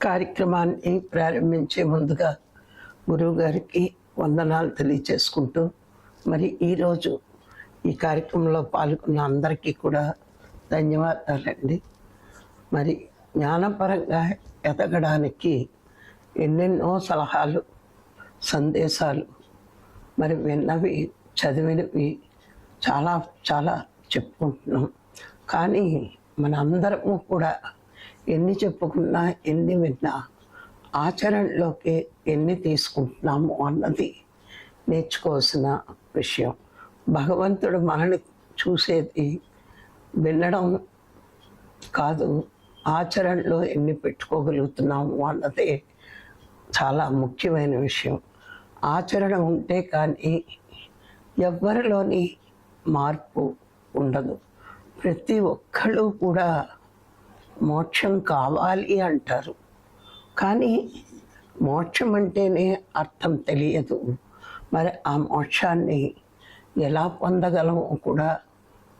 కార్యక్రమాన్ని ప్రారంభించే ముందుగా గురువు గారికి వందనాలు తెలియచేసుకుంటూ మరి ఈరోజు ఈ కార్యక్రమంలో పాల్గొన్న అందరికీ కూడా ధన్యవాదాలండి. మరి జ్ఞానపరంగా ఎదగడానికి ఎన్నెన్నో సలహాలు సందేశాలు మరి విన్నవి చదివినవి చాలా చాలా చెప్పుకుంటున్నాం. కానీ మన అందరము కూడా ఎన్ని చెప్పుకున్నా ఎన్ని విన్నా ఆచరణలోకి ఎన్ని తీసుకుంటున్నాము అన్నది నేర్చుకోవాల్సిన విషయం. భగవంతుడు మనని చూసేది వినడం కాదు ఆచరణలో ఎన్ని పెట్టుకోగలుగుతున్నాము అన్నదే చాలా ముఖ్యమైన విషయం. ఆచరణ ఉంటే కానీ ఎవ్వరిలోని మార్పు ఉండదు. ప్రతి ఒక్కళ్ళు కూడా మోక్షం కావాలి అంటారు. కానీ మోక్షం అంటేనే అర్థం తెలియదు. మరి ఆ మోక్షాన్ని ఎలా పొందగలమో కూడా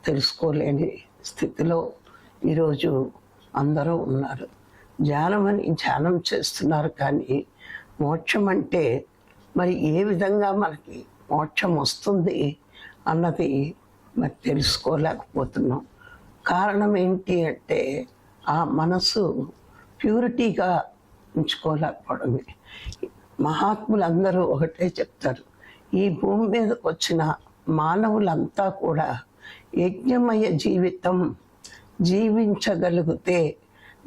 తెలుసుకోలేని స్థితిలో ఈరోజు అందరూ ఉన్నారు. ధ్యానం అని ధ్యానం చేస్తున్నారు కానీ మోక్షం అంటే మరి ఏ విధంగా మనకి మోక్షం వస్తుంది అన్నది మరి తెలుసుకోలేకపోతున్నాం. కారణం ఏంటి అంటే ఆ మనసు ప్యూరిటీగా ఉంచుకోలేకపోవడమే మహాత్ములందరూ ఒకటే చెప్తారు. ఈ భూమి మీదకి వచ్చిన మానవులంతా కూడా యజ్ఞమయ జీవితం జీవించగలిగితే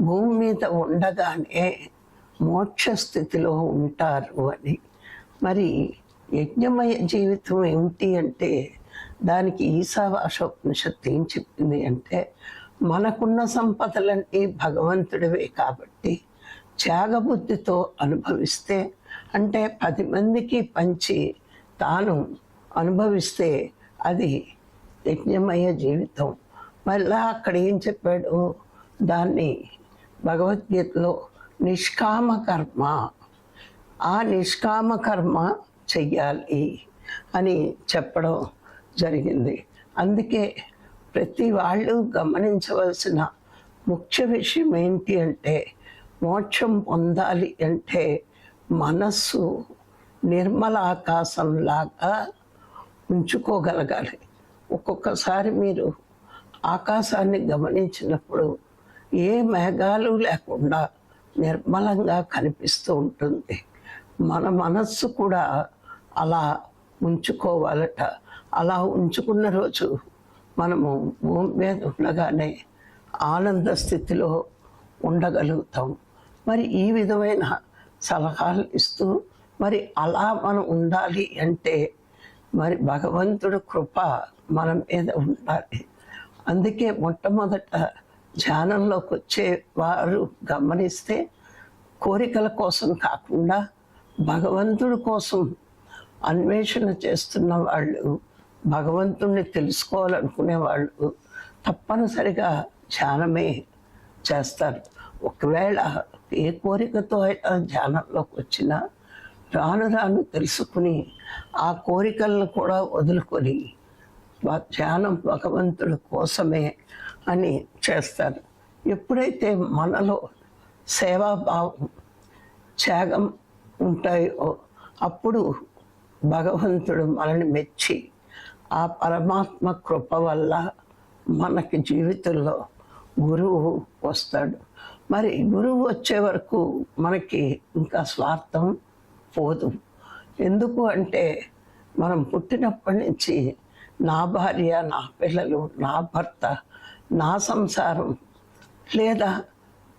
భూమి మీద ఉండగానే మోక్ష స్థితిలో ఉంటారు అని. మరి యజ్ఞమయ జీవితం ఏమిటి అంటే దానికి ఈశావాసోపనిషత్తు ఏం చెప్పింది అంటే మనకున్న సంపదలన్నీ భగవంతుడివే కాబట్టి త్యాగబుద్ధితో అనుభవిస్తే అంటే పది మందికి పంచి తాను అనుభవిస్తే అది యజ్ఞమయ జీవితం. మళ్ళా అక్కడ ఏం చెప్పాడు? దాన్ని భగవద్గీతలో నిష్కామ కర్మ. ఆ నిష్కామ కర్మ చెయ్యాలి అని చెప్పడం జరిగింది. అందుకే ప్రతి వాళ్ళు గమనించవలసిన ముఖ్య విషయం ఏంటి అంటే మోక్షం పొందాలి అంటే మనస్సు నిర్మల ఆకాశంలాగా ఉంచుకోగలగాలి. ఒక్కొక్కసారి మీరు ఆకాశాన్ని గమనించినప్పుడు ఏ మేఘాలు లేకుండా నిర్మలంగా కనిపిస్తూ ఉంటుంది. మన మనస్సు కూడా అలా ఉంచుకోవాలట. అలా ఉంచుకున్న రోజు మనము భూమి మీద ఉండగానే ఆనంద స్థితిలో ఉండగలుగుతాం. మరి ఈ విధమైన సలహాలు ఇస్తూ మరి అలా మనం ఉండాలి అంటే మరి భగవంతుడు కృప మన మీద ఉండాలి. అందుకే మొట్టమొదట ధ్యానంలోకి వచ్చే వారు గమనిస్తే కోరికల కోసం కాకుండా భగవంతుడి కోసం అన్వేషణ చేస్తున్న వాళ్ళు భగవంతుణ్ణి తెలుసుకోవాలనుకునే వాళ్ళు తప్పనిసరిగా ధ్యానమే చేస్తారు. ఒకవేళ ఏ కోరికతో అయినా ధ్యానంలోకి వచ్చినా రాను రాను తెలుసుకుని ఆ కోరికలను కూడా వదులుకొని ధ్యానం భగవంతుడి కోసమే అని చేస్తారు. ఎప్పుడైతే మనలో సేవాభావం త్యాగం ఉంటాయో అప్పుడు భగవంతుడు మనల్ని మెచ్చి ఆ పరమాత్మ కృప వల్ల మనకి జీవితంలో గురువు వస్తాడు. మరి గురువు వచ్చే వరకు మనకి ఇంకా స్వార్థం పోదు. ఎందుకు అంటే మనం పుట్టినప్పటి నుంచి నా భార్య నా పిల్లలు నా భర్త నా సంసారం లేదా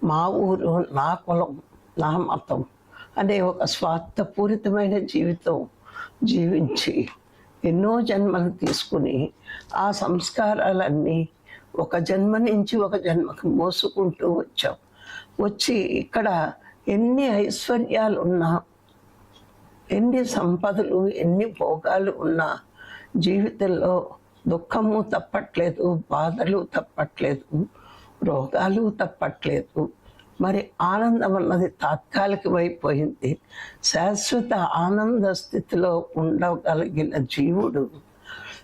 మా ఊరు నా కులం నా మతం అనే ఒక స్వార్థపూరితమైన జీవితం జీవించి ఎన్నో జన్మలు తీసుకుని ఆ సంస్కారాలన్నీ ఒక జన్మ నుంచి ఒక జన్మకు మోసుకుంటూ వచ్చాం వచ్చి ఇక్కడ ఎన్ని ఐశ్వర్యాలు ఉన్నా ఎన్ని సంపదలు ఎన్ని భోగాలు ఉన్నా జీవితంలో దుఃఖము తప్పట్లేదు బాధలు తప్పట్లేదు రోగాలు తప్పట్లేదు. మరి ఆనందం అన్నది తాత్కాలికమైపోయింది. శాశ్వత ఆనంద స్థితిలో ఉండగలిగిన జీవుడు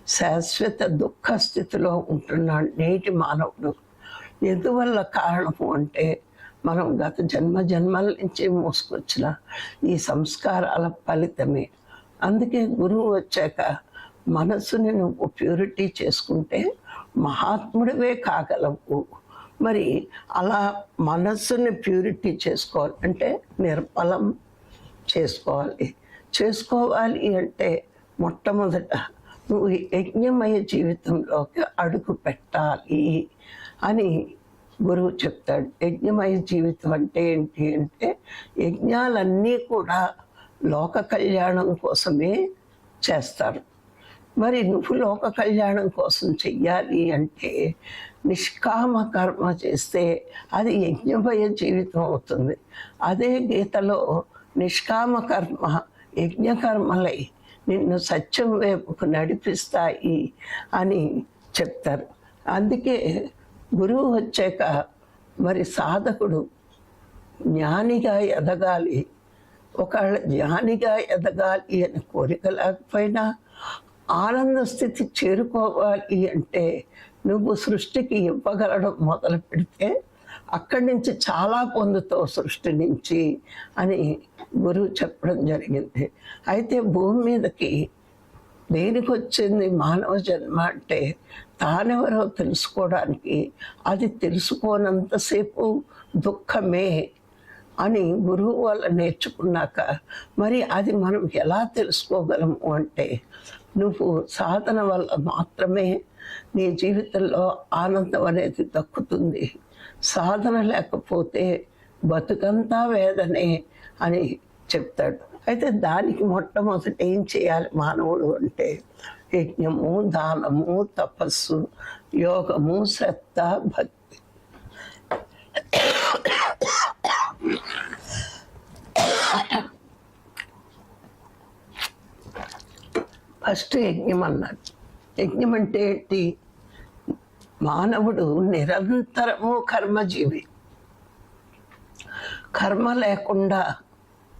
శాశ్వత దుఃఖ స్థితిలో ఉంటున్నాడు నేటి మానవుడు. ఎందువల్ల కారణము అంటే మనం గత జన్మ జన్మల నుంచి మోసుకొచ్చిన ఈ సంస్కారాల ఫలితమే. అందుకే గురువు వచ్చాక మనసుని నువ్వు ప్యూరిటీ చేసుకుంటే మహాత్ముడివే కాగలవు. మరి అలా మనస్సుని ప్యూరిటీ చేసుకోవాలి. అంటే నిర్మలం చేసుకోవాలి. చేసుకోవాలి అంటే మొట్టమొదట నువ్వు యజ్ఞమయ జీవితంలోకి అడుగు పెట్టాలి అని గురువు చెప్తాడు. యజ్ఞమయ జీవితం అంటే ఏంటి అంటే యజ్ఞాలన్నీ కూడా లోక కళ్యాణం కోసమే చేస్తారు. మరి నువ్వు లోక కళ్యాణం కోసం చెయ్యాలి అంటే నిష్కామ కర్మ చేస్తే అది యజ్ఞమయ జీవితం అవుతుంది. అదే గీతలో నిష్కామ కర్మ యజ్ఞకర్మలై నిన్ను సత్యం వైపుకు నడిపిస్తాయి అని చెప్తారు. అందుకే గురువు వచ్చాక మరి సాధకుడు జ్ఞానిగా ఎదగాలి. ఒకవేళ జ్ఞానిగా ఎదగాలి అని కోరిక లేకపోయినా ఆనంద స్థితి చేరుకోవాలి అంటే నువ్వు సృష్టికి ఇవ్వగలడం మొదలు పెడితే అక్కడి నుంచి చాలా పొందుతావు సృష్టి నుంచి అని గురువు చెప్పడం జరిగింది. అయితే భూమి మీదకి దేనికి వచ్చింది మానవ జన్మ అంటే తానెవరో తెలుసుకోవడానికి అది తెలుసుకోనంతసేపు దుఃఖమే అని గురువు వల్ల నేర్చుకున్నాక మరి అది మనం ఎలా తెలుసుకోగలము అంటే నువ్వు సాధన వల్ల మాత్రమే నీ జీవితంలో ఆనందం అనేది దక్కుతుంది. సాధన లేకపోతే బతుకంతా వేదనే అని చెప్తాడు. అయితే దానికి మొట్టమొదటి ఏం చేయాలి మానవుడు అంటే యజ్ఞము దానము తపస్సు యోగము శ్రద్ధ భక్తి. ఫస్ట్ యజ్ఞం అన్నాడు. యజ్ఞం అంటే ఏంటి? మానవుడు నిరంతరము కర్మజీవి. కర్మ లేకుండా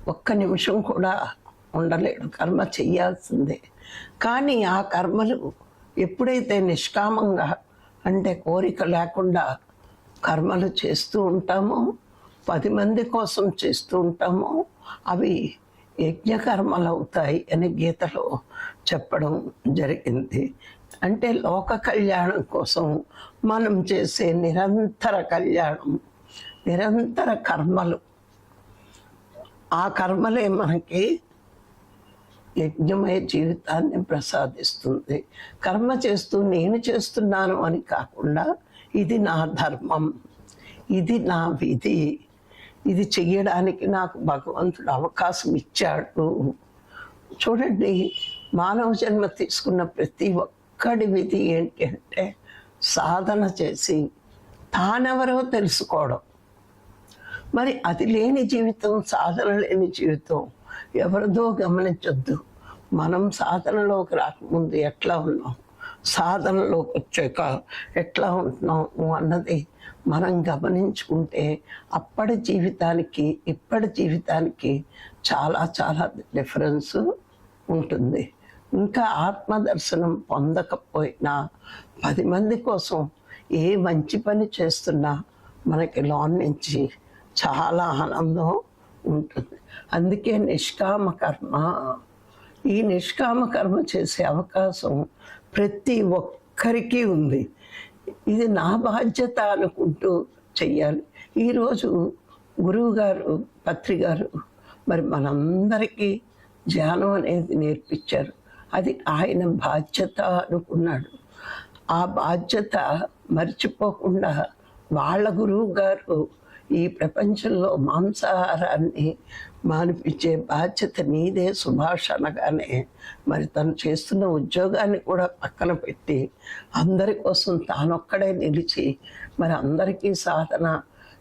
ఒక్క నిమిషం కూడా ఉండలేడు. కర్మ చెయ్యాల్సిందే. కానీ ఆ కర్మలు ఎప్పుడైతే నిష్కామంగా అంటే కోరిక లేకుండా కర్మలు చేస్తూ ఉంటామో పది మంది కోసం చేస్తూ ఉంటామో అవి యజ్ఞకర్మలు అవుతాయి అని గీతలో చెప్పడం జరిగింది. అంటే లోక కళ్యాణం కోసం మనం చేసే నిరంతర కళ్యాణం నిరంతర కర్మలు. ఆ కర్మలే మనకి యజ్ఞమయ జీవితాన్ని ప్రసాదిస్తుంది. కర్మ చేస్తూ నేను చేస్తున్నాను అని కాకుండా ఇది నా ధర్మం ఇది నా విధి ఇది చెయ్యడానికి నాకు భగవంతుడు అవకాశం ఇచ్చాడు. చూడండి మానవ జన్మ తీసుకున్న ప్రతి ఒక్కడి విధి ఏంటి అంటే సాధన చేసి తానెవరో తెలుసుకోవడం. మరి అది లేని జీవితం సాధన లేని జీవితం ఎవరిదో గమనించొద్దు. మనం సాధనలోకి రాకముందు ఎట్లా ఉన్నాం? సాధనలోకి వచ్చాక ఎట్లా ఉంటున్నాము అన్నది మనం గమనించుకుంటే అప్పటి జీవితానికి ఇప్పటి జీవితానికి చాలా చాలా డిఫరెన్స్ ఉంటుంది. ఇంకా ఆత్మదర్శనం పొందకపోయినా పది మంది కోసం ఏ మంచి పని చేస్తున్నా మనకి లోన్ నుంచి చాలా ఆనందం ఉంటుంది. అందుకే నిష్కామ కర్మ ఈ నిష్కామ కర్మ చేసే అవకాశం ప్రతి ఒక్కరికి ఉంది. ఇది నా బాధ్యత అనుకుంటూ చెయ్యాలి. ఈరోజు గురువు గారు పత్రి గారు మరి మనందరికీ ధ్యానం అనేది నేర్పించారు. అది ఆయన బాధ్యత అనుకున్నాడు. ఆ బాధ్యత మర్చిపోకుండా వాళ్ళ గురువు గారు ఈ ప్రపంచంలో మాంసాహారాన్ని మానిపించే బాధ్యత నీదే సుభాష్ అనగానే మరి తను చేస్తున్న ఉద్యోగాన్ని కూడా పక్కన పెట్టి అందరి కోసం తానొక్కడే నిలిచి మరి అందరికీ సాధన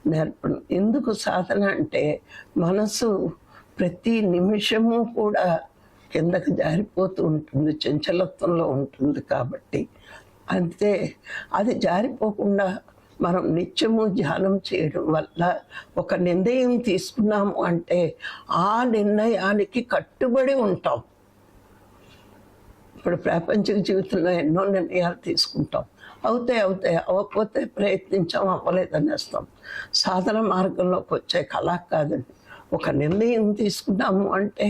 నేర్పడం ఎందుకు సాధన అంటే మనసు ప్రతి నిమిషము కూడా కిందకు జారిపోతూ ఉంటుంది చంచలత్వంలో ఉంటుంది కాబట్టి. అంతే అది జారిపోకుండా మనం నిత్యము ధ్యానం చేయడం వల్ల ఒక నిర్ణయం తీసుకున్నాము అంటే ఆ నిర్ణయానికి కట్టుబడి ఉంటాం. ఇప్పుడు ప్రాపంచిక జీవితంలో ఎన్నో నిర్ణయాలు తీసుకుంటాం. అవుతాయి అవుతాయి అవ్వకపోతే ప్రయత్నించాం అవ్వలేదనేస్తాం సాధన మార్గంలోకి వచ్చే కళ కాదండి. ఒక నిర్ణయం తీసుకున్నాము అంటే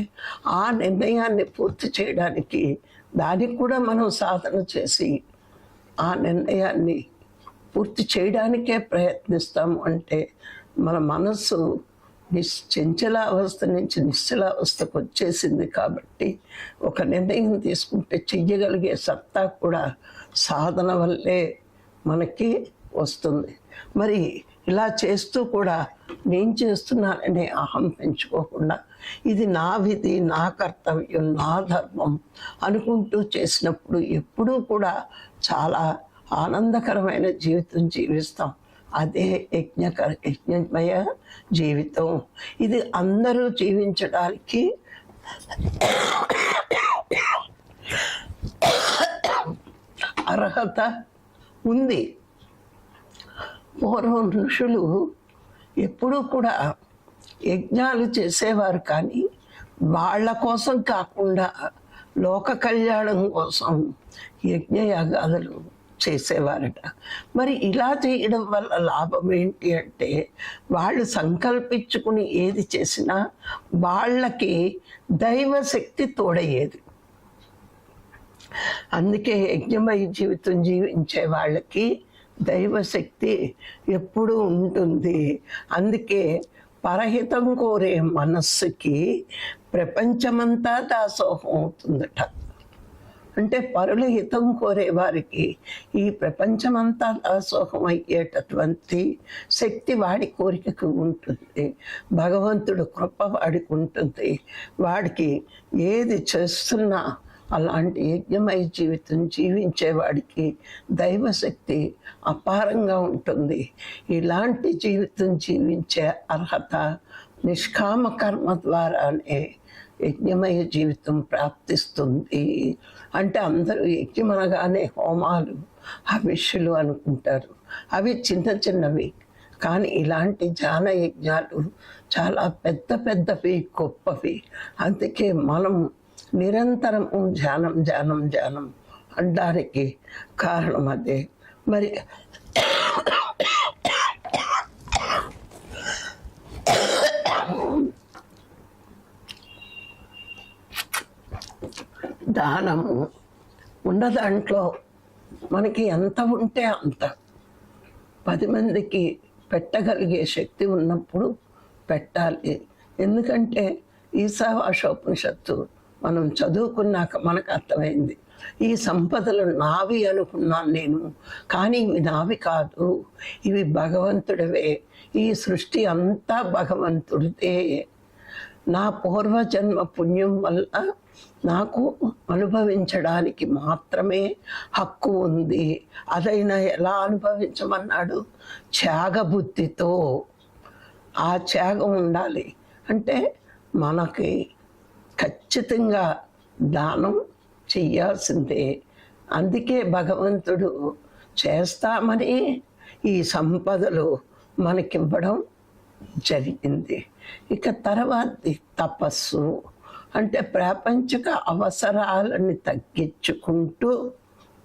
ఆ నిర్ణయాన్ని పూర్తి చేయడానికి దానికి కూడా మనం సాధన చేసి ఆ నిర్ణయాన్ని పూర్తి చేయడానికే ప్రయత్నిస్తాము అంటే మన మనస్సు నిస్ అవస్థ నుంచి నిశ్చలావస్థకు వచ్చేసింది కాబట్టి ఒక నిర్ణయం తీసుకుంటే చెయ్యగలిగే సత్తా కూడా సాధన వల్లే మనకి వస్తుంది. మరి ఇలా చేస్తూ కూడా నేను చేస్తున్నాననే అహం పెంచుకోకుండా ఇది నా విధి నా కర్తవ్యం నా ధర్మం అనుకుంటూ చేసినప్పుడు ఎప్పుడూ కూడా చాలా ఆనందకరమైన జీవితం జీవిస్తాం. అదే యజ్ఞకర యజ్ఞమయ జీవితం. ఇది అందరూ జీవించడానికి అర్హత ఉంది. పూర్వం ఋషులు ఎప్పుడూ కూడా యజ్ఞాలు చేసేవారు కానీ వాళ్ళ కోసం కాకుండా లోక కళ్యాణం కోసం యజ్ఞయాగాదులు చేసేవారట. మరి ఇలా చేయడం వల్ల లాభం ఏంటి అంటే వాళ్ళు సంకల్పించుకుని ఏది చేసినా వాళ్ళకి దైవశక్తి తోడయ్యేది. అందుకే యజ్ఞమయ జీవితం జీవించే వాళ్ళకి దైవశక్తి ఎప్పుడూ ఉంటుంది. అందుకే పరహితం కోరే మనస్సుకి ప్రపంచమంతా దాసోహం అవుతుందట. అంటే పరుల హితం కోరే వారికి ఈ ప్రపంచమంతా దాసోహం అయ్యేటటువంటి శక్తి వాడి కోరికకు ఉంటుంది. భగవంతుడు కృప వాడికి ఉంటుంది వాడికి ఏది చేస్తున్నా అలాంటి యజ్ఞమయ జీవితం జీవించేవాడికి దైవశక్తి అపారంగా ఉంటుంది. ఇలాంటి జీవితం జీవించే అర్హత నిష్కామ కర్మ ద్వారానే యజ్ఞమయ జీవితం ప్రాప్తిస్తుంది. అంటే అందరూ ఎక్కిమనగానే హోమాలు హవిష్యులు అనుకుంటారు. అవి చిన్న చిన్నవి. కానీ ఇలాంటి జాన యజ్ఞాలు చాలా పెద్ద పెద్దవి గొప్పవి. అందుకే మనం నిరంతరము ధ్యానం ధ్యానం ధ్యానం అనడానికి కారణం అదే. మరి దానము ఉన్న దాంట్లో మనకి ఎంత ఉంటే అంత. పది మందికి పెట్టగలిగే శక్తి ఉన్నప్పుడు పెట్టాలి. ఎందుకంటే ఈశావాషోపనిషత్తు మనం చదువుకున్నాక మనకు అర్థమైంది. ఈ సంపదలు నావి అనుకున్నాను నేను కానీ ఇవి నావి కాదు. ఇవి భగవంతుడివే. ఈ సృష్టి అంతా భగవంతుడిదే. నా పూర్వజన్మ పుణ్యం వల్ల నాకు అనుభవించడానికి మాత్రమే హక్కు ఉంది. అదైనా ఎలా అనుభవించమన్నాడు? త్యాగబుద్ధితో. ఆ త్యాగం ఉండాలి. అంటే మనకి ఖచ్చితంగా దానం చెయ్యాల్సిందే. అందుకే భగవంతుడు చేస్తామని ఈ సంపదలు మనకివ్వడం జరిగింది. ఇక తర్వాత తపస్సు అంటే ప్రాపంచిక అవసరాలని తగ్గించుకుంటూ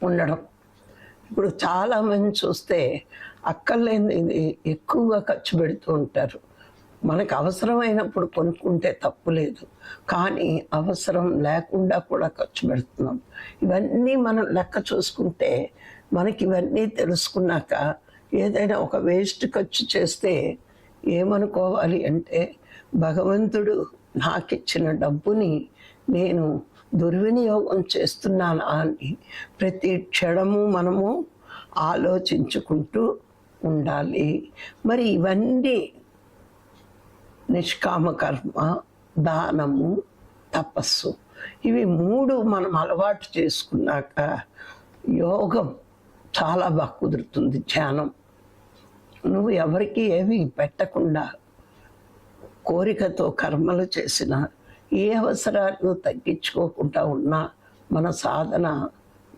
ఉండడం. ఇప్పుడు చాలామంది చూస్తే అక్కర్లేని ఎక్కువగా ఖర్చు పెడుతూ ఉంటారు. మనకు అవసరమైనప్పుడు కొనుక్కుంటే తప్పు లేదు. కానీ అవసరం లేకుండా కూడా ఖర్చు పెడుతున్నాం. ఇవన్నీ మనం లెక్క చూసుకుంటే మనకి ఇవన్నీ తెలుసుకున్నాక ఏదైనా ఒక వేస్ట్ ఖర్చు చేస్తే ఏమనుకోవాలి అంటే భగవంతుడు నాకు ఇచ్చిన డబ్బుని నేను దుర్వినియోగం చేస్తున్నానా అని ప్రతి క్షణము మనము ఆలోచించుకుంటూ ఉండాలి. మరి ఇవన్నీ నిష్కామ కర్మ దానము తపస్సు. ఇవి మూడు మనం అలవాటు చేసుకున్నాక యోగం చాలా బాగా కుదురుతుంది ధ్యానం. నువ్వు ఎవరికి ఏమి పెట్టకుండా కోరికతో కర్మలు చేసిన ఏ అవసరాలను తగ్గించుకోకుండా ఉన్నా మన సాధన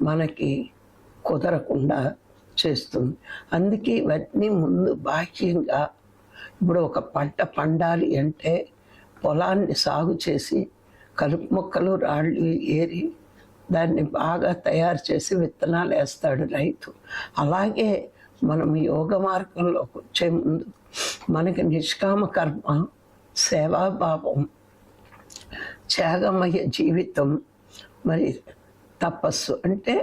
మనకి కుదరకుండా చేస్తుంది. అందుకే ఇవన్నీ ముందు బాహ్యంగా ఇప్పుడు ఒక పంట పండాలి అంటే పొలాన్ని సాగు చేసి కలుపు మొక్కలు రాళ్ళు ఏరి దాన్ని బాగా తయారు చేసి విత్తనాలు వేస్తాడు రైతు. అలాగే మనం యోగ మార్గంలోకి వచ్చే ముందు మనకి నిష్కామ కర్మ సేవాభావం త్యాగమయ జీవితం మరి తపస్సు అంటే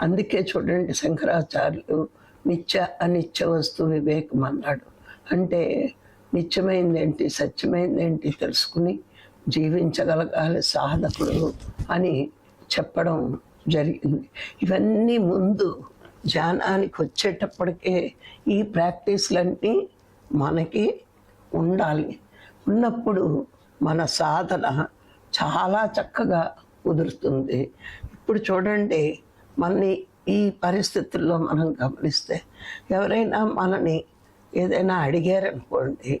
అందుకే చూడండి శంకరాచార్యులు నిత్య అనిత్య వస్తు వివేకం అన్నాడు. అంటే నిత్యమైందేంటి సత్యమైందేంటి తెలుసుకుని జీవించగలగాలి సాధకుడు అని చెప్పడం జరిగింది. ఇవన్నీ ముందు ధ్యానానికి వచ్చేటప్పటికే ఈ ప్రాక్టీస్లన్నీ మనకి ఉండాలి. ఉన్నప్పుడు మన సాధన చాలా చక్కగా కుదురుతుంది. ఇప్పుడు చూడండి మనని ఈ పరిస్థితుల్లో మనం గమనిస్తే ఎవరైనా మనని ఏదైనా అడిగారనుకోండి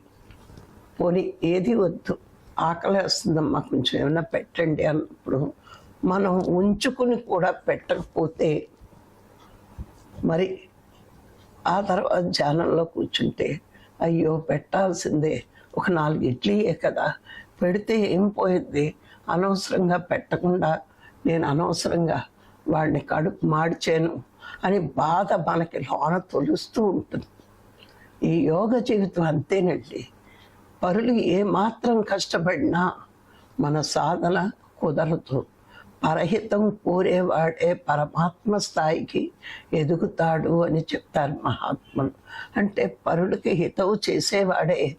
పోనీ ఏది వద్దు ఆకలి వేస్తుందమ్మా కొంచెం ఏమైనా పెట్టండి అన్నప్పుడు మనం ఉంచుకుని కూడా పెట్టకపోతే మరి ఆ తర్వాత ధ్యానంలో కూర్చుంటే అయ్యో పెట్టాల్సిందే. ఒక నాలుగు ఇడ్లీయే కదా. పెడితే ఏం పోయింది అనవసరంగా పెట్టకుండా నేను అనవసరంగా వాడిని కడుపు మాడిచాను అని బాధ మనకి లోన తొలుస్తూ ఉంటుంది. ఈ యోగ జీవితం అంతేనండి. పరులు ఏమాత్రం కష్టపడినా మన సాధన కుదరదు. పరహితం కోరేవాడే పరమాత్మ స్థాయికి ఎదుగుతాడు అని చెప్తారు మహాత్ములు. అంటే పరుడికి హితవు చేసేవాడే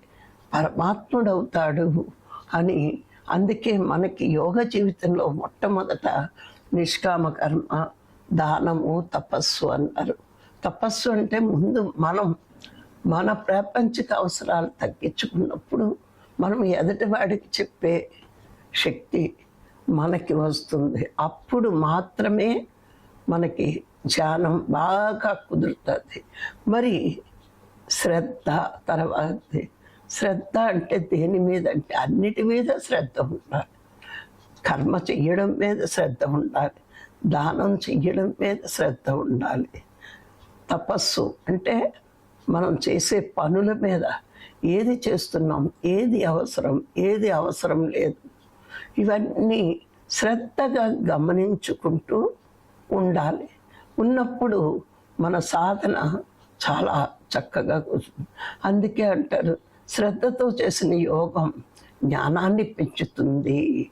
పరమాత్ముడవుతాడు అని. అందుకే మనకి యోగ జీవితంలో మొట్టమొదట నిష్కామ కర్మ దానము తపస్సు అన్నారు. తపస్సు అంటే ముందు మనం మన ప్రాపంచిక అవసరాలు తగ్గించుకున్నప్పుడు మనం ఎదుటివాడికి చెప్పే శక్తి మనకి వస్తుంది. అప్పుడు మాత్రమే మనకి ధ్యానం బాగా కుదురుతుంది. మరి శ్రద్ధ తర్వాత. శ్రద్ధ అంటే దేని మీద? అంటే అన్నిటి మీద శ్రద్ధ ఉండాలి. కర్మ చెయ్యడం మీద శ్రద్ధ ఉండాలి. దానం చెయ్యడం మీద శ్రద్ధ ఉండాలి. తపస్సు అంటే మనం చేసే పనుల మీద ఏది చేస్తున్నాం? ఏది అవసరం? ఏది అవసరం లేదు? ఇవన్నీ శ్రద్ధగా గమనించుకుంటూ ఉండాలి. ఉన్నప్పుడు మన సాధన చాలా చక్కగా కూర్చుంది అందుకే అంటారు శ్రద్ధతో చేసిన యోగం జ్ఞానాన్ని పెంచుతుంది.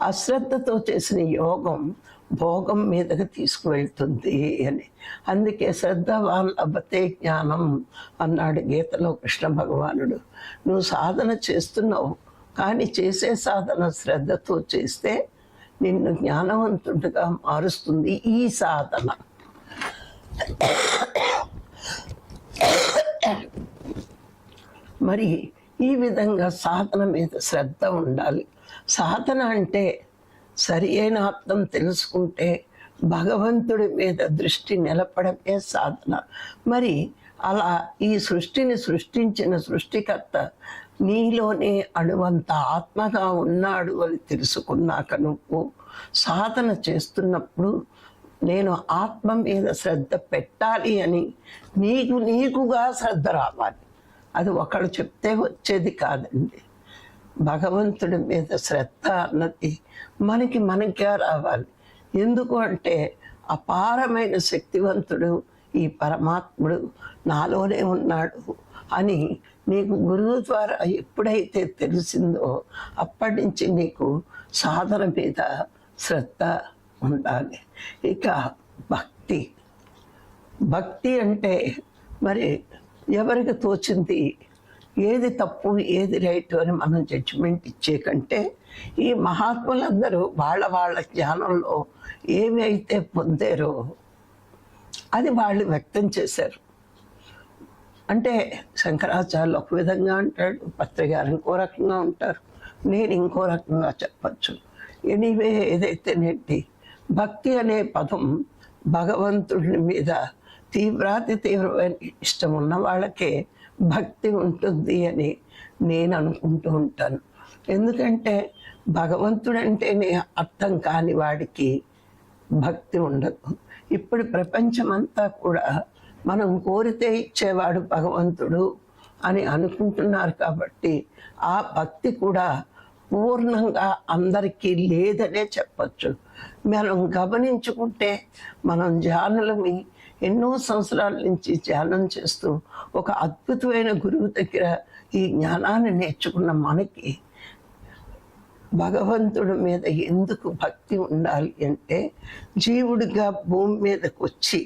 అశ్రద్ధతో చేసిన యోగం భోగం మీదకి తీసుకువెళ్తుంది అని. అందుకే శ్రద్ధ వాళ్ళబతే జ్ఞానం అన్నాడు గీతలో కృష్ణ భగవానుడు. నువ్వు సాధన చేస్తున్నావు కానీ చేసే సాధన శ్రద్ధతో చేస్తే నిన్ను జ్ఞానవంతుడిగా మారుస్తుంది ఈ సాధన. మరి ఈ విధంగా సాధన మీద శ్రద్ధ ఉండాలి. సాధన అంటే సరి అయిన అర్థం తెలుసుకుంటే భగవంతుడి మీద దృష్టి నిలపడమే సాధన. మరి అలా ఈ సృష్టిని సృష్టించిన సృష్టికర్త నీలోనే అణువంత ఆత్మగా ఉన్నాడు అని తెలుసుకున్నాక నువ్వు సాధన చేస్తున్నప్పుడు నేను ఆత్మ మీద శ్రద్ధ పెట్టాలి అని నీకు నీకుగా శ్రద్ధ రావాలి. అది ఒకడు చెప్తే వచ్చేది కాదండి. భగవంతుడి మీద శ్రద్ధ అన్నది మనకి మనకే రావాలి. ఎందుకు అంటే అపారమైన శక్తివంతుడు ఈ పరమాత్ముడు నాలోనే ఉన్నాడు. అని నీకు గురువు ద్వారా ఎప్పుడైతే తెలిసిందో అప్పటి నుంచి నీకు సాధన మీద శ్రద్ధ ఉండాలి. ఇక భక్తి. భక్తి అంటే మరి ఎవరికి తోచింది? ఏది తప్పు ఏది రైట్ అని మనం జడ్జిమెంట్ ఇచ్చే కంటే ఈ మహాత్ములందరూ వాళ్ళ వాళ్ళ జ్ఞానంలో ఏమైతే పొందారో అది వాళ్ళు వ్యక్తం చేశారు. అంటే శంకరాచార్యులు ఒక విధంగా అంటాడు పత్రికారు ఇంకో రకంగా ఉంటారు. నేను ఇంకో రకంగా చెప్పచ్చు. ఎనీవే ఏదైతే నేటి భక్తి అనే పదం భగవంతుడి మీద తీవ్రాతి తీవ్రమైన ఇష్టం ఉన్న వాళ్ళకే భక్తి ఉంటుంది అని నేను అనుకుంటూ ఉంటాను. ఎందుకంటే భగవంతుడంటేనే అర్థం కాని వాడికి భక్తి ఉండదు. ఇప్పుడు ప్రపంచమంతా కూడా మనం కోరితే ఇచ్చేవాడు భగవంతుడు అని అనుకుంటున్నారు కాబట్టి ఆ భక్తి కూడా పూర్ణంగా అందరికీ లేదనే చెప్పచ్చు. మనం గమనించుకుంటే మనం ధ్యానులమి ఎన్నో సంవత్సరాల నుంచి ధ్యానం చేస్తూ ఒక అద్భుతమైన గురువు దగ్గర ఈ జ్ఞానాన్ని నేర్చుకున్న మనకి భగవంతుడి మీద ఎందుకు భక్తి ఉండాలి అంటే జీవుడిగా భూమి మీదకి వచ్చి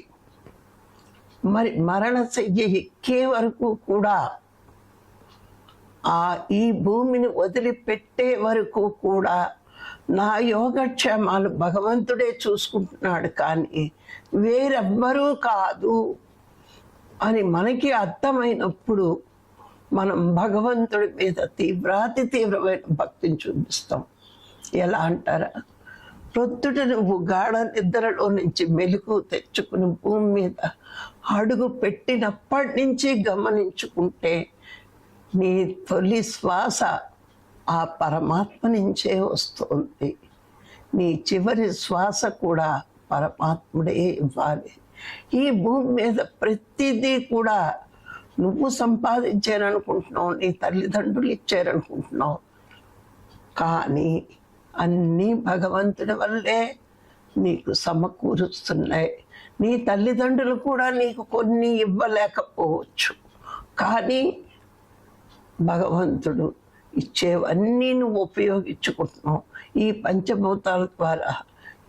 మరి మరణ శయ్య ఎక్కే వరకు కూడా ఆ ఈ భూమిని వదిలిపెట్టే వరకు కూడా నా యోగక్షేమాలు భగవంతుడే చూసుకుంటున్నాడు కానీ వేరెవ్వరూ కాదు అని మనకి అర్థమైనప్పుడు మనం భగవంతుడి మీద తీవ్రాతి తీవ్రమైన భక్తిని చూపిస్తాం. ఎలా అంటారా? ప్రొద్దుట నువ్వు గాఢ నిద్రలో నుంచి మెలుగు తెచ్చుకుని భూమి మీద అడుగు పెట్టినప్పటి నుంచి గమనించుకుంటే నీ తొలి శ్వాస ఆ పరమాత్మ నుంచే వస్తుంది. నీ చివరి శ్వాస కూడా పరమాత్ముడే ఇవ్వాలి. ఈ భూమి మీద ప్రతిదీ కూడా నువ్వు సంపాదించారనుకుంటున్నావు నీ తల్లిదండ్రులు ఇచ్చారనుకుంటున్నావు. కానీ అన్నీ భగవంతుడి వల్లే నీకు సమకూరుస్తున్నాయి. నీ తల్లిదండ్రులు కూడా నీకు కొన్ని ఇవ్వలేకపోవచ్చు. కానీ భగవంతుడు ఇచ్చేవన్నీ నువ్వు ఉపయోగించుకుంటున్నావు. ఈ పంచభూతాల ద్వారా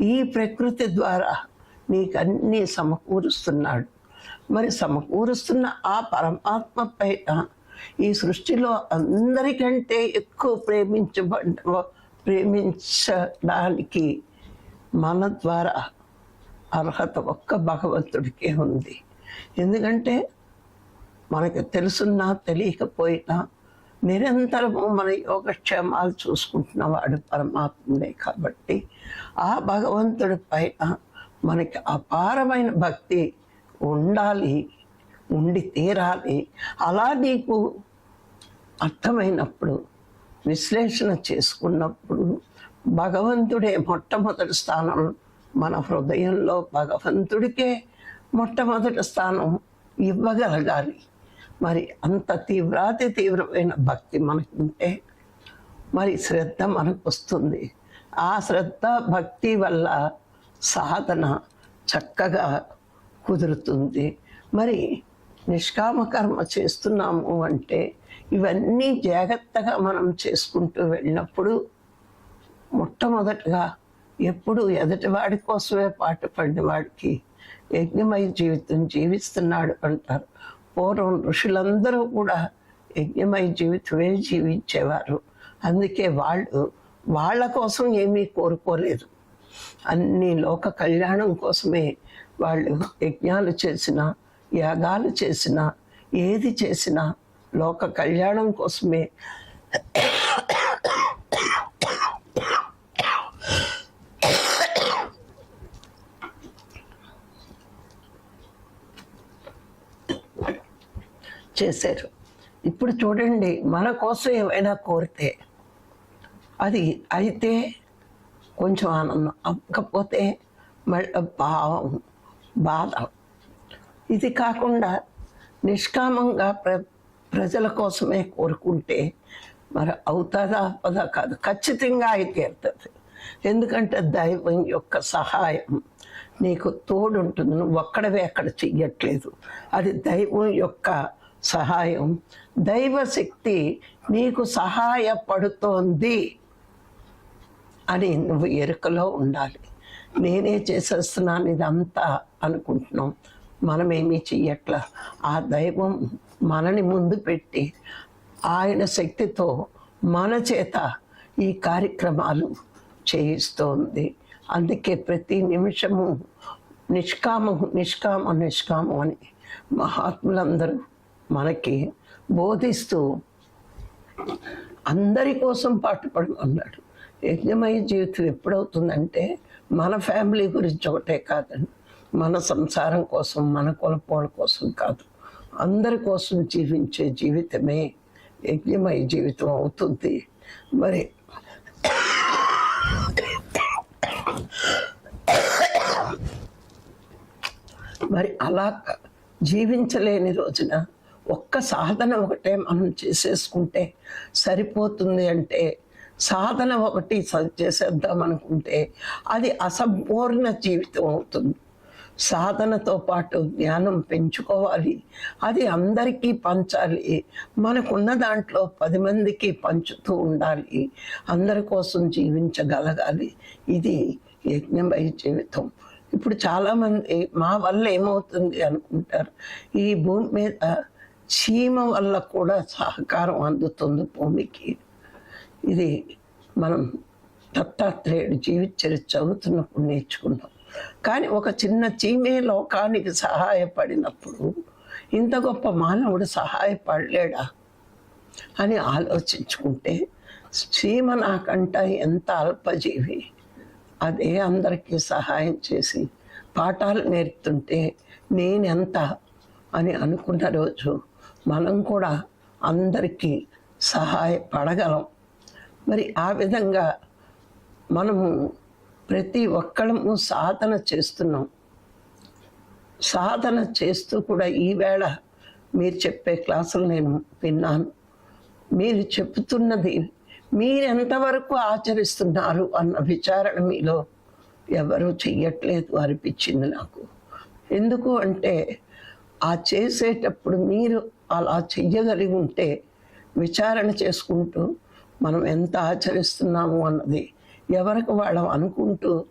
ఈ ప్రకృతి ద్వారా నీకు అన్నీ సమకూరుస్తున్నాడు. మరి సమకూరుస్తున్న ఆ పరమాత్మ పైన ఈ సృష్టిలో అందరికంటే ఎక్కువ ప్రేమించబడ్డ ప్రేమించడానికి మన ద్వారా అర్హత ఒక్క భగవంతుడికే ఉంది. ఎందుకంటే మనకు తెలుసున్నా తెలియకపోయినా నిరంతరము మన యోగక్షేమాలు చూసుకుంటున్న వాడు పరమాత్ముడే కాబట్టి ఆ భగవంతుడి పైన మనకి అపారమైన భక్తి ఉండాలి ఉండి తీరాలి. అలా నీకు అర్థమైనప్పుడు విశ్లేషణ చేసుకున్నప్పుడు భగవంతుడే మొట్టమొదటి స్థానం మన హృదయంలో భగవంతుడికే మొట్టమొదటి స్థానం ఇవ్వగలగాలి. మరి అంత తీవ్రాతి తీవ్రమైన భక్తి మనకుంటే మరి శ్రద్ధ మనకు వస్తుంది ఆ శ్రద్ధ భక్తి వల్ల సాధన చక్కగా కుదురుతుంది. మరి నిష్కామ కర్మ చేస్తున్నాము అంటే ఇవన్నీ జాగ్రత్తగా మనం చేసుకుంటూ వెళ్ళినప్పుడు మొట్టమొదటిగా ఎప్పుడు ఎదుటివాడి కోసమే పాటు పడినవాడికి యజ్ఞమయ జీవితం జీవిస్తున్నాడు అంటారు. పూర్వం ఋషులందరూ కూడా యజ్ఞమయ జీవితమే జీవించేవారు. అందుకే వాళ్ళు వాళ్ళ కోసం ఏమీ కోరుకోలేదు. అన్ని లోక కళ్యాణం కోసమే వాళ్ళు యజ్ఞాలు చేసిన యాగాలు చేసిన ఏది చేసినా లోక కళ్యాణం కోసమే చేశారు. ఇప్పుడు చూడండి మన కోసం ఏమైనా కోరితే అది అయితే కొంచెం ఆనందం. అవ్వకపోతే మళ్ళీ భావం బాధ. ఇది కాకుండా నిష్కామంగా ప్ర ప్రజల కోసమే కోరుకుంటే మరి అవుతుందా అవ్వదా కాదు. ఖచ్చితంగా అయితే తీరుతుంది. ఎందుకంటే దైవం యొక్క సహాయం నీకు తోడుంటుంది. నువ్వు ఒక్కడవే అక్కడ చెయ్యట్లేదు. అది దైవం యొక్క సహాయం. దైవ శక్తి నీకు సహాయపడుతోంది అని నువ్వు ఎరుకలో ఉండాలి. నేనే చేసేస్తున్నాను ఇదంతా అనుకుంటున్నాం. మనమేమీ చెయ్యట్లా. ఆ దైవం మనని ముందు పెట్టి ఆయన శక్తితో మన చేత ఈ కార్యక్రమాలు చేయిస్తోంది. అందుకే ప్రతి నిమిషము నిష్కామం నిష్కామం నిష్కామం అని మహాత్ములందరూ మనకి బోధిస్తూ అందరి కోసం పాటుపడి యజ్ఞమయ జీవితం ఎప్పుడవుతుందంటే మన ఫ్యామిలీ గురించి ఒకటే కాదండి. మన సంసారం కోసం మన కులపోల కోసం కాదు. అందరి కోసం జీవించే జీవితమే యజ్ఞమయ జీవితం అవుతుంది. మరి మరి అలా జీవించలేని రోజున ఒక్క సాధన ఒకటే మనం చేసేసుకుంటే సరిపోతుంది అంటే సాధన ఒకటి చేసేద్దాం అనుకుంటే అది అసంపూర్ణ జీవితం అవుతుంది. సాధనతో పాటు జ్ఞానం పెంచుకోవాలి. అది అందరికీ పంచాలి. మనకున్న దాంట్లో పది మందికి పంచుతూ ఉండాలి. అందరి కోసం జీవించగలగాలి. ఇది యజ్ఞమయ జీవితం. ఇప్పుడు చాలామంది మా వల్ల ఏమవుతుంది అనుకుంటారు? ఈ భూమి మీద చీమ వల్ల కూడా సహకారం అందుతుంది భూమికి. ఇది మనం దత్తాత్రేయుడు జీవిత చరిత్ర చదువుతున్నప్పుడు నేర్చుకున్నాం. కానీ ఒక చిన్న చీమే లోకానికి సహాయపడినప్పుడు ఇంత గొప్ప మానవుడు సహాయపడలేడా అని ఆలోచించుకుంటే చీమ నాకంట ఎంత అల్పజీవి? అదే అందరికీ సహాయం చేసి పాఠాలు నేర్పుతుంటే నేనెంత అని అనుకున్న రోజు మనం కూడా అందరికీ సహాయపడగలం. మరి ఆ విధంగా మనము ప్రతి ఒక్కళ్ళము సాధన చేస్తున్నాం. సాధన చేస్తూ కూడా ఈవేళ మీరు చెప్పే క్లాసులు నేను విన్నాను. మీరు చెప్తున్నది మీరెంతవరకు ఆచరిస్తున్నారు అన్న విచారణ మీలో ఎవరు చెయ్యట్లేదు అనిపించింది నాకు. ఎందుకు అంటే ఆ చేసేటప్పుడు మీరు అలా చెయ్యగలిగి ఉంటే విచారణ చేసుకుంటూ మనం ఎంత ఆచరిస్తున్నాము అన్నది ఎవరికి వాళ్ళం అనుకుంటూ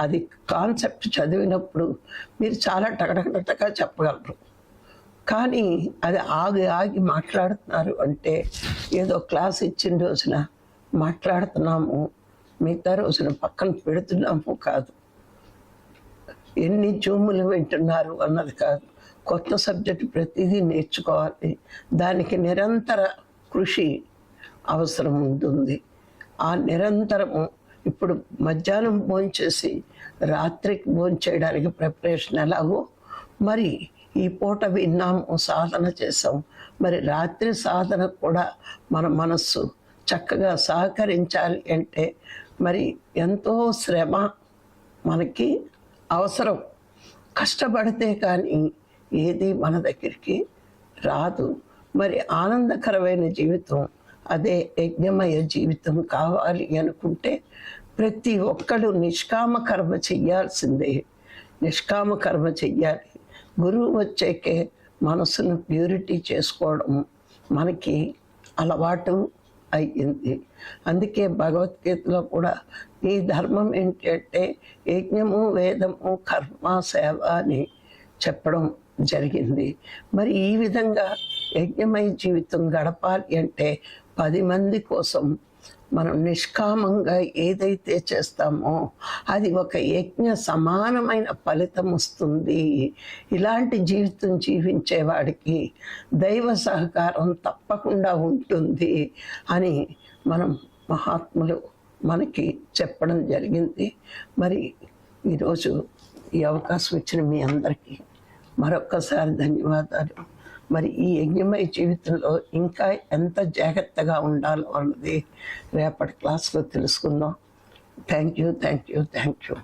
అది కాన్సెప్ట్ చదివినప్పుడు మీరు చాలా టకటకటగా చెప్పగలరు. కానీ అది ఆగి ఆగి మాట్లాడుతున్నారు అంటే ఏదో క్లాస్ ఇచ్చిన రోజున మాట్లాడుతున్నాము మిగతా రోజున పక్కన పెడుతున్నాము కాదు. ఎన్ని జూములు వింటున్నారు అన్నది కాదు. కొత్త సబ్జెక్ట్ ప్రతిదీ నేర్చుకోవాలి. దానికి నిరంతర కృషి అవసరం ఉంటుంది. ఆ నిరంతరము ఇప్పుడు మధ్యాహ్నం భోంచేసి రాత్రికి భోంచేయడానికి ప్రిపరేషన్ ఎలాగో మరి ఈ పూట విన్నాము సాధన చేసాం మరి రాత్రి సాధన కూడా మన మనస్సు చక్కగా సహకరించాలి అంటే మరి ఎంతో శ్రమ మనకి అవసరం. కష్టపడితే కానీ ఏది మన దగ్గరికి రాదు. మరి ఆనందకరమైన జీవితం అదే యజ్ఞమయ జీవితం కావాలి అనుకుంటే ప్రతి ఒక్కడు నిష్కామ కర్మ చెయ్యాల్సిందే. నిష్కామ కర్మ చెయ్యాలి. గురువు వచ్చాకే మనసును ప్యూరిటీ చేసుకోవడం మనకి అలవాటు అయ్యింది. అందుకే భగవద్గీతలో కూడా ఈ ధర్మం ఏంటి అంటే యజ్ఞము వేదము కర్మ సేవ అని చెప్పడం జరిగింది. మరి ఈ విధంగా యజ్ఞమయ జీవితం గడపాలి అంటే పది మంది కోసం మనం నిష్కామంగా ఏదైతే చేస్తామో అది ఒక యజ్ఞ సమానమైన ఫలితం వస్తుంది. ఇలాంటి జీవితం జీవించేవాడికి దైవ సహకారం తప్పకుండా ఉంటుంది అని మనం మహాత్ములు మనకి చెప్పడం జరిగింది. మరి ఈరోజు ఈ అవకాశం ఇచ్చిన మీ అందరికీ మరొక్కసారి ధన్యవాదాలు. మరి ఈ యజ్ఞమయ జీవితంలో ఇంకా ఎంత జాగ్రత్తగా ఉండాలో అన్నది రేపటి క్లాస్లో తెలుసుకుందాం. Thank you thank you thank you